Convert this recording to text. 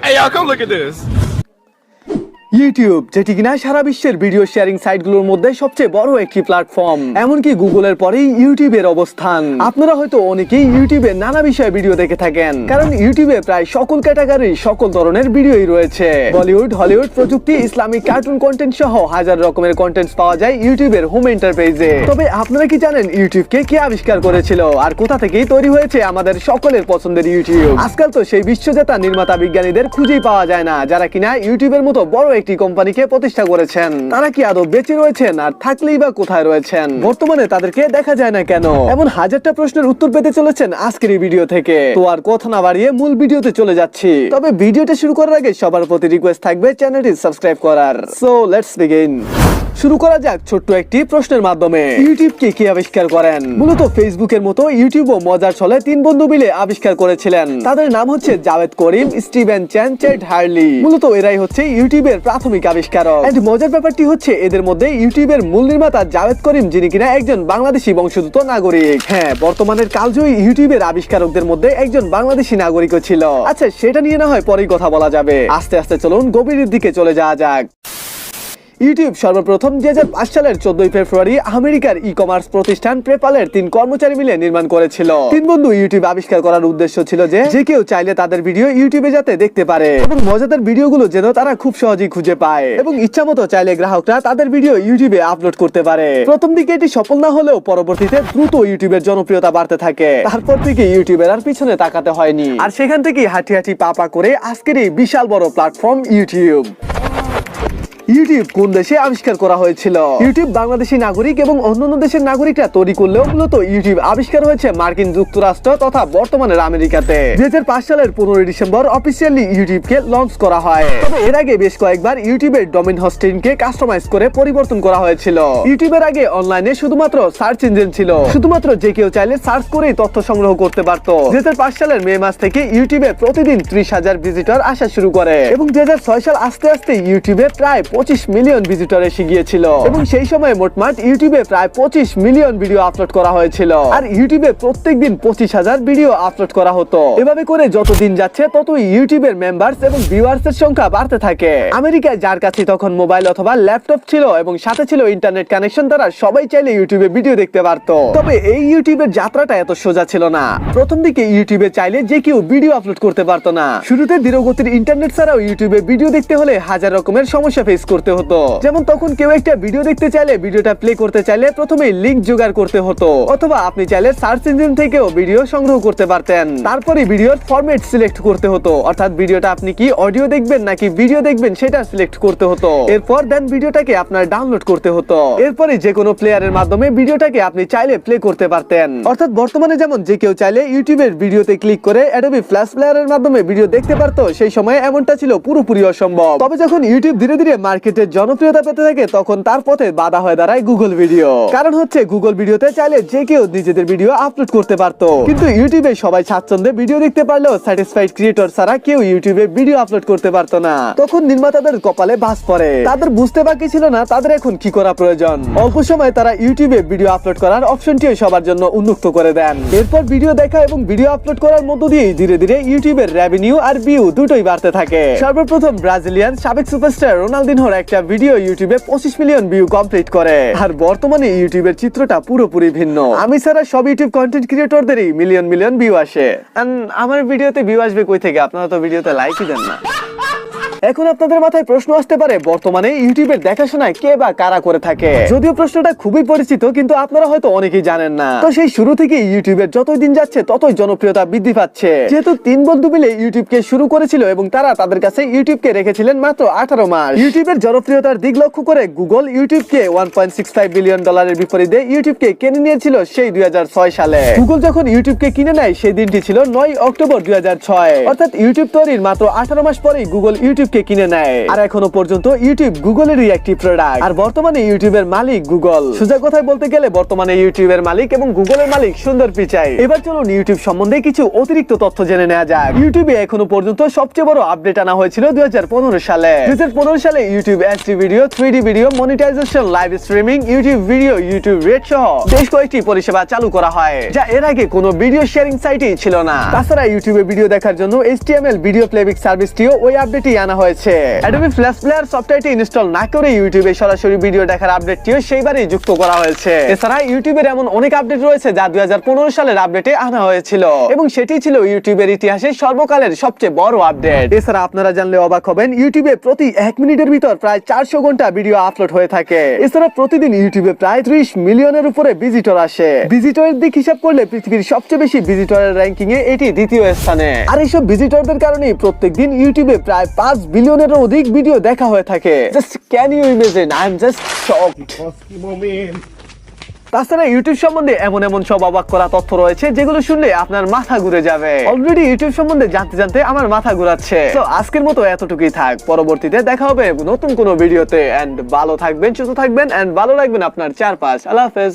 Hey, y'all, come look at this. YouTube যেটি কিনা সারা বিশ্বের ভিডিও শেয়ারিং সাইটগুলোর মধ্যে সবচেয়ে বড় একটি প্ল্যাটফর্ম এমনকি গুগলের পরেই ইউটিউবের অবস্থান। আপনারা হয়তো অনেকেই ইউটিউবে নানা বিষয়ে ভিডিও দেখে থাকেন। কারণ ইউটিউবে প্রায় সকল ক্যাটাগরির সকল ধরনের ভিডিওই রয়েছে। বলিউড হলিউড প্রযুক্তি ইসলামিক কার্টুন কন্টেন্ট সহ হাজার রকমের কন্টেন্ট পাওয়া যায় ইউটিউবের হোম এন্টারপ্রাইজে তবে আপনারা কি জানেন ইউটিউবকে কে আবিষ্কার করেছিল? আর কোথা থেকেই তৈরি হয়েছে আমাদের সকলের পছন্দের ইউটিউব আজকাল তো সেই বিশ্বজেতা নির্মাতা বিজ্ঞানীদের খুঁজেই পাওয়া যায় না, যারা কিনা ইউটিউবের মতো বড় একটি কোম্পানিকে প্রতিষ্ঠা করেছেন। তারা কি আদৌ বেঁচে রয়েছেন আর থাকলেই বা কোথায় রয়েছেন? বর্তমানে তাদেরকে দেখা যায় না কেন? এমন হাজারটা প্রশ্নের উত্তর পেতে চলেছেন আজকের এই ভিডিও থেকে। তো আর কথা না বাড়িয়ে মূল ভিডিওতে চলে যাচ্ছি। তবে ভিডিওটা শুরু করার আগে সবার প্রতি রিকোয়েস্ট থাকবে চ্যানেলটি সাবস্ক্রাইব করার। সো লেটস বিগিন শুরু করা যাক ছোট্ট একটি প্রশ্নের মাধ্যমে। ইউটিউব কে কি আবিষ্কার করেন? মূলত ফেসবুকের মতো ইউটিউবও মজার ছলে তিন বন্ধু মিলে আবিষ্কার করেছিলেন। তাদের নাম হচ্ছে Javed Karim Steven Chen Chad Hurley. মূলত এরাই হচ্ছে ইউটিউবের প্রাথমিক আবিষ্কারক। এন্ড মজার ব্যাপারটি হচ্ছে এদের মধ্যে ইউটিউবের মূল নির্মাতা জাভেদ করিম যিনি কিনা একজন বাংলাদেশি বংশোদ্ভূত নাগরিক। হ্যাঁ বর্তমানের কালজয়ী ইউটিউবের আবিষ্কারকদের মধ্যে একজন বাংলাদেশি নাগরিকও ছিল। আচ্ছা সেটা নিয়ে না হয় পরেই কথা বলা যাবে। আস্তে আস্তে চলুন গভীরের দিকে চলে যাওয়া যাক। ইউটিউব সর্বপ্রথম দুই হাজার পাঁচ সালের চোদ্দই ফেব্রুয়ারি আমেরিকার ই কমার্স প্রতিষ্ঠান পেপালের তিন কর্মচারী মিলে নির্মাণ করেছিল। তিন বন্ধু ইউটিউব আবিষ্কার করার উদ্দেশ্য ছিল যে যে কেউ চাইলে তাদের ভিডিও ইউটিউবে যাতে দেখতে পারে এবং মজাদার ভিডিওগুলো যেন তারা খুব সহজেই খুঁজে পায় এবং ইচ্ছা মতো চাইলে গ্রাহকরা তাদের ভিডিও ইউটিউবে আপলোড করতে পারে। প্রথম দিকে এটি সফল না হলেও পরবর্তীতে দ্রুত ইউটিউবের জনপ্রিয়তা বাড়তে থাকে। তারপর থেকে ইউটিউবের আর পিছনে তাকাতে হয়নি। আর সেখান থেকেই হাঁটি হাঁটি পা পা করে আজকের এই বিশাল বড় প্ল্যাটফর্ম ইউটিউব ইউটিউব কোন দেশে আবিষ্কার করা হয়েছিল? ইউটিউব বাংলাদেশি নাগরিক এবং অন্যান্য দেশের নাগরিকরা তৈরি করলেও মূলত ইউটিউব আবিষ্কার হয়েছে মার্কিন যুক্তরাষ্ট্র তথা বর্তমানের আমেরিকাতে। দুই হাজার পাঁচ সালের পনেরোই ডিসেম্বর অফিসিয়ালি ইউটিউবকে লঞ্চ করা হয়। তবে এর আগে বেশ কয়েকবার ইউটিউবের ডোমেন হোস্টিংকে কাস্টমাইজ করে পরিবর্তন করা হয়েছিল। ইউটিউবের আগে অনলাইনে শুধুমাত্র সার্চ ইঞ্জিন ছিল। শুধুমাত্র যে কেউ চাইলে সার্চ করেই তথ্য সংগ্রহ করতে পারত। দুই হাজার পাঁচ সালের মে মাস থেকে ইউটিউবে প্রতিদিন ত্রিশ হাজার ভিজিটর আসা শুরু করে। এবং দুই হাজার ছয় সাল আস্তে আস্তে ইউটিউবে প্রায় পঁচিশ মিলিয়ন ভিজিটর এসে গিয়েছিল। এবং সেই সময় মোটমাট ইউটিউবে প্রায় পঁচিশ মিলিয়ন ভিডিও আপলোড করা হয়েছিল। আর ইউটিউবে প্রত্যেক দিন পঁচিশ হাজার ভিডিও আপলোড করা হতো। এভাবে করে যত দিন যাচ্ছে তত ইউটিউবের মেম্বার্স এবং ভিউয়ার্স এর সংখ্যা বাড়তে থাকে। আমেরিকায় যার কাছে তখন মোবাইল অথবা ল্যাপটপ ছিল এবং সাথে ছিল ইন্টারনেট কানেকশন তারা সবাই চাইলে ইউটিউবে ভিডিও দেখতে পারতো। তবে এই ইউটিউবের যাত্রাটা এত সোজা ছিল না। প্রথম দিকে ইউটিউবে চাইলে যে কেউ ভিডিও আপলোড করতে পারতো না। শুরুতে ধীরগতির ইন্টারনেট ছাড়াও ইউটিউবে ভিডিও দেখতে হলে হাজার রকমের সমস্যা ফেস করতে হতো। যেমন তখন কেউ একটা ভিডিও দেখতে চাইলে ভিডিওটা প্লে করতে চাইলে প্রথমে লিংক জোগাড় করতে হতো। অথবা আপনি চাইলে সার্চ ইঞ্জিন থেকেও ভিডিও সংগ্রহ করতে পারতেন। তারপরে ভিডিওর ফরম্যাট সিলেক্ট করতে হতো। অর্থাৎ ভিডিওটা আপনি কি অডিও দেখবেন নাকি ভিডিও দেখবেন সেটা সিলেক্ট করতে হতো। এরপর দেন ভিডিওটাকে আপনার ডাউনলোড করতে হতো। এরপরে যে কোনো প্লেয়ারের মাধ্যমে ভিডিওটাকে আপনি চাইলে প্লে করতে পারতেন। অর্থাৎ বর্তমানে যেমন যে কেউ চাইলে ইউটিউবের ভিডিওতে ক্লিক করে অ্যাডোবি ফ্ল্যাশ প্লেয়ারের মাধ্যমে ভিডিও দেখতে পারতো, সেই সময় এমনটা ছিল পুরোপুরি অসম্ভব। তবে যখন ইউটিউব ধীরে ধীরে মার্কেটের জনপ্রিয়তা পেতে থাকে, তখন তার পথে বাধা হয়ে দাঁড়ায় গুগল ভিডিও কারণ হচ্ছে গুগল ভিডিওতে চাইলে যে কেউ নিজেদের ভিডিও আপলোড করতে পারতো। কিন্তু ইউটিউবে সবাই স্বাচ্ছন্দ্যে ভিডিও দেখতে পারলেও স্যাটিসফাইড ক্রিয়েটর ছাড়া কেউ ইউটিউবে ভিডিও আপলোড করতে পারতো না। তখন নির্মাতাদের কপালে বাস পড়ে। তাদের বুঝতে বাকি ছিল না, তাদের এখন কি করা প্রয়োজন? অল্প সময় তারা ইউটিউবে ভিডিও আপলোড করার অপশনটিও সবার জন্য উন্মুক্ত করে দেন। এরপর ভিডিও দেখা এবং ভিডিও আপলোড করার মধ্য দিয়ে ধীরে ধীরে ইউটিউবের রেভিনিউ আর ভিউ দুটোই বাড়তে থাকে। সর্বপ্রথম ব্রাজিলিয়ান সাবেক সুপারস্টার রোনালদিনহোর একটা ভিডিও ইউটিউবে পঁচিশ মিলিয়ন ভিউ কমপ্লিট করে। আর বর্তমানে ইউটিউবের চিত্রটা পুরোপুরি ভিন্ন। আমি ছাড়া সব ইউটিউব কন্টেন্ট ক্রিয়েটরদেরই মিলিয়ন মিলিয়ন ভিউ আসে। আমার ভিডিওতে ভিউ আসবে কই থেকে? আপনারা তো ভিডিওতে লাইকই দেন না। এখন আপনাদের মাথায় প্রশ্ন আসতে পারে, বর্তমানে ইউটিউবের দেখাশোনায় কে বা কারা করে থাকে? যদিও প্রশ্নটা খুবই পরিচিত, কিন্তু আপনারা হয়তো অনেকেই জানেন না। তো সেই শুরু থেকে ইউটিউবের যতই দিন যাচ্ছে, ততই জনপ্রিয়তা বৃদ্ধি পাচ্ছে। যেহেতু তিন বন্ধু মিলে ইউটিউবকে শুরু করেছিল এবং তারা তাদের কাছে ইউটিউবকে রেখেছিলেন মাত্র আঠারো মাস। ইউটিউবের জনপ্রিয়তার দিক লক্ষ্য করে Google ইউটিউবকে one point six five billion ডলারের বিপরীতে ইউটিউবকে কিনে নিয়েছিল সেই দুই হাজার ছয় সালে। গুগল যখন ইউটিউবকে কিনে নেয়, সেই দিনটি ছিল নয় অক্টোবর দুই হাজার ছয়। অর্থাৎ ইউটিউব তৈরির মাত্র আঠারো মাস পরেই গুগল ইউটিউব ইউটিউবকে কিনে নেয়। আর এখনও পর্যন্ত ইউটিউব গুগলেরই একটি প্রোডাক্ট আর বর্তমানে ইউটিউবের মালিক গুগল। সোজা কথায় বলতে গেলে বর্তমানে ইউটিউবের মালিক এবং গুগলের মালিক সুন্দর পিচাই। এবার চলুন ইউটিউব সম্বন্ধে কিছু অতিরিক্ত তথ্য জেনে নেওয়া যাক। ইউটিউবে এখনও পর্যন্ত সবচেয়ে বড় আপডেট আনা হয়েছিল দুই হাজার পনেরো সালে। দুই সালে YouTube SD video three video monetization live streaming YouTube video YouTube red সহ বেশ কয়েকটি পরিষেবা চালু করা হয়, যা এর আগে কোনো ভিডিও শেয়ারিং সাইটই ছিল না। তাছাড়া ইউটিউবে ভিডিও দেখার জন্য HTML ভিডিও প্লেব্যাক সার্ভিসটিও ওই আপডেটই আনা হয়েছে। Adobe Flash Player সফটওয়্যারটি ইনস্টল না করে ইউটিউবে সরাসরি ভিডিও দেখার আপডেটটিও সেইবারই যুক্ত করা হয়েছে। এছাড়া ইউটিউবের এমন অনেক আপডেট রয়েছে যা দুই সালের আপডেটে আনা হয়েছিল। এবং সেটি ছিল ইউটিউবের ইতিহাসে সর্বকালের সবচেয়ে বড় আপডেট এছাড়া আপনারা জানলে অবাক হবেন ইউটিউবে প্রতি এক মিনিটের ভিতর প্রায় চারশো ঘণ্টা ভিডিও আপলোড হয়ে থাকে। এছাড়া প্রতিদিন ইউটিউবে প্রায় ত্রিশ মিলিয়নের উপরে ভিজিটর আসে। ভিজিটরের দিক হিসাব করলে পৃথিবীর সবচেয়ে বেশি ভিজিটরের র্যাঙ্কিং এ এটি দ্বিতীয় স্থানে। আর এইসব ভিজিটরদের কারণে প্রত্যেকদিন ইউটিউবে প্রায় পাঁচ বিলিয়নেরও অধিক ভিডিও দেখা হয়ে থাকে। Just can you imagine I am just shocked তাছাড়া ইউটিউব সম্বন্ধে এমন এমন সব অবাক করা তথ্য রয়েছে যেগুলো শুনলে আপনার মাথা ঘুরে যাবে। অলরেডি ইউটিউব সম্বন্ধে জানতে জানতে আমার মাথা ঘুরাচ্ছে। তো আজকের মতো এতটুকুই থাক। পরবর্তীতে দেখা হবে নতুন কোনো ভিডিওতে। এন্ড ভালো থাকবেন সুস্থ থাকবেন এন্ড ভালো রাখবেন আপনার চারপাশ। আল্লাহ হাফেজ।